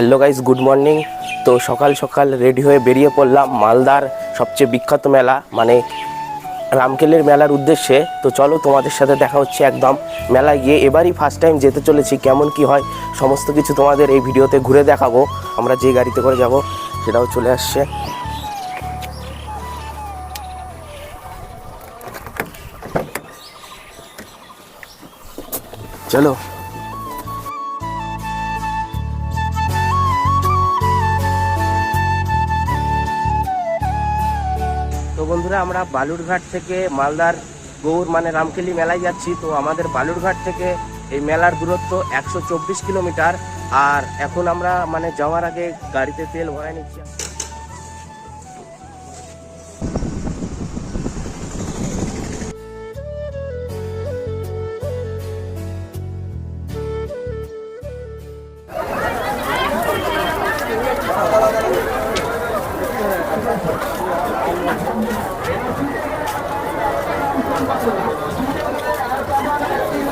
Hello guys good morning তো সকাল সকাল রেডি হয়ে বেরিয়ে পড়লাম মালদার সবচেয়ে বিখ্যাত মেলা মানে রামকেলের মেলার উদ্দেশ্যে। তো চলো তোমাদের সাথে দেখা হচ্ছে একদম মেলায় গিয়ে। এবারই ফার্স্ট টাইম যেতে চলেছি, কেমন কি হয় সমস্ত কিছু তোমাদের এই ভিডিওতে ঘুরে দেখাবো। আমরা যে গাড়িতে করে যাব সেটাও চলে আসছে। চলো। বন্ধুরা, আমরা বালুরঘাট থেকে মালদার গৌর মানে রামকেলি মেলায় যাচ্ছি। তো আমাদের বালুরঘাট থেকে এই মেলার দূরত্ব একশো চব্বিশ কিলোমিটার। আর এখন আমরা মানে যাওয়ার আগে গাড়িতে তেল ভরাই নিচ্ছি।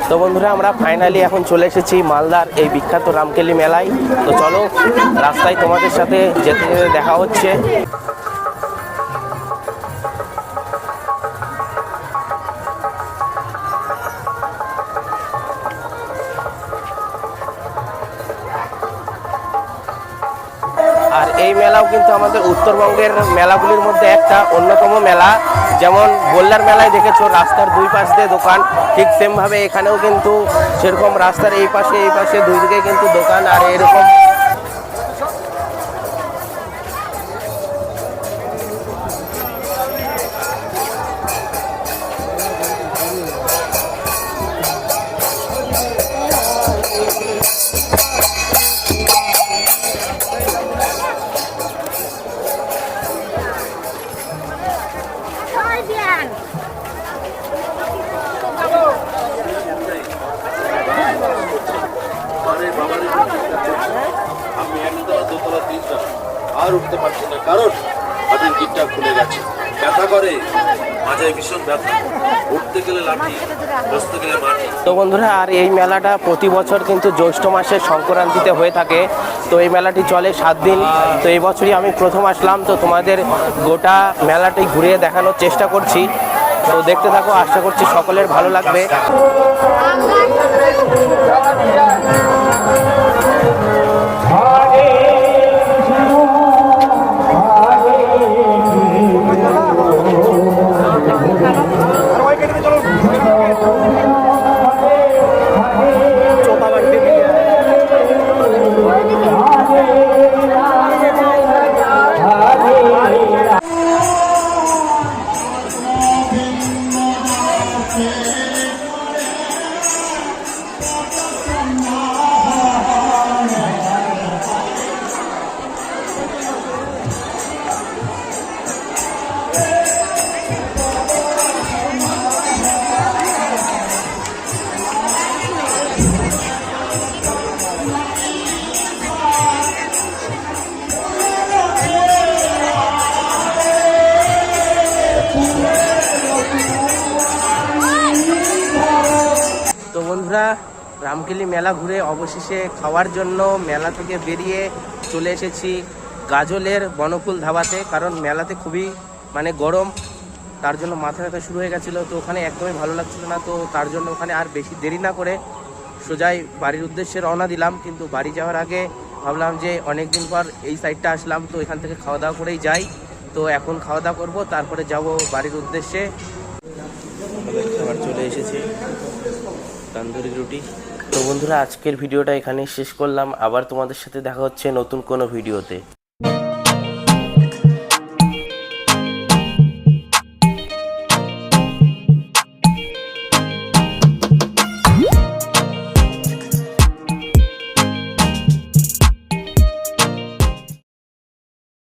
তো বন্ধুরা, আমরা ফাইনালি এখন চলে এসেছি মালদার এই বিখ্যাত রামকেলি মেলায়। তো চলো, রাস্তায় তোমাদের সাথে যেতে যেতে দেখা হচ্ছে। আর এই মেলাও কিন্তু আমাদের উত্তরবঙ্গের মেলাগুলির মধ্যে একটা অন্যতম মেলা। যেমন বল্লার মেলায় দেখেছ, রাস্তার দুই পাশ দিয়ে দোকান। ঠিক সেমভাবে এখানেও কিন্তু সেরকম রাস্তার এই পাশে এই পাশে দুই দিকে কিন্তু দোকান। আর এরকম আমি আর উঠতে পারছি না কারণ হাতের গিটটা খুলে গেছে। ব্যথা করে। মাঝে ভীষণ ব্যথা। উঠতে গেলে লাঠি বসতে গেলে মাটি। তো বন্ধুরা আর এই মেলাটা প্রতি বছর কিন্তু জ্যৈষ্ঠ মাসের সংক্রান্তিতে হয়ে থাকে। তো এই মেলাটি চলে সাত দিন। তো এই বছরই আমি প্রথম আসলাম। তো তোমাদের গোটা মেলাটি ঘুরিয়ে দেখানোর চেষ্টা করছি। তো দেখতে থাকো আশা করছি সকলের ভালো লাগবে। বন্ধুরা রামকেলি মেলা ঘুরে অবশেষে খাওয়ার জন্য মেলা থেকে বেরিয়ে চলে এসেছি গাজলের বনকুল ধাবাতে, কারণ মেলাতে খুবই মানে গরম, তার জন্য মাথা ব্যথা শুরু হয়ে গেছিল। তো ওখানে একদমই ভালো লাগছিল না, তো তার জন্য ওখানে আর বেশি দেরি না করে সোজাই বাড়ির উদ্দেশ্যে রওনা দিলাম। কিন্তু বাড়ি যাওয়ার আগে ভাবলাম যে অনেক দিন পর এই সাইডটা আসলাম, তো এখান থেকে খাওয়া দাওয়া করেই যাই। তো এখন খাওয়া দাওয়া করব, তারপরে যাব বাড়ির উদ্দেশ্যে। খাবার চলে এসেছে। তন্দুরি রুটি। তো বন্ধুরা, আজকের ভিডিওটা এখানেই শেষ করলাম। আবার তোমাদের সাথে দেখা হচ্ছে নতুন কোনো ভিডিওতে।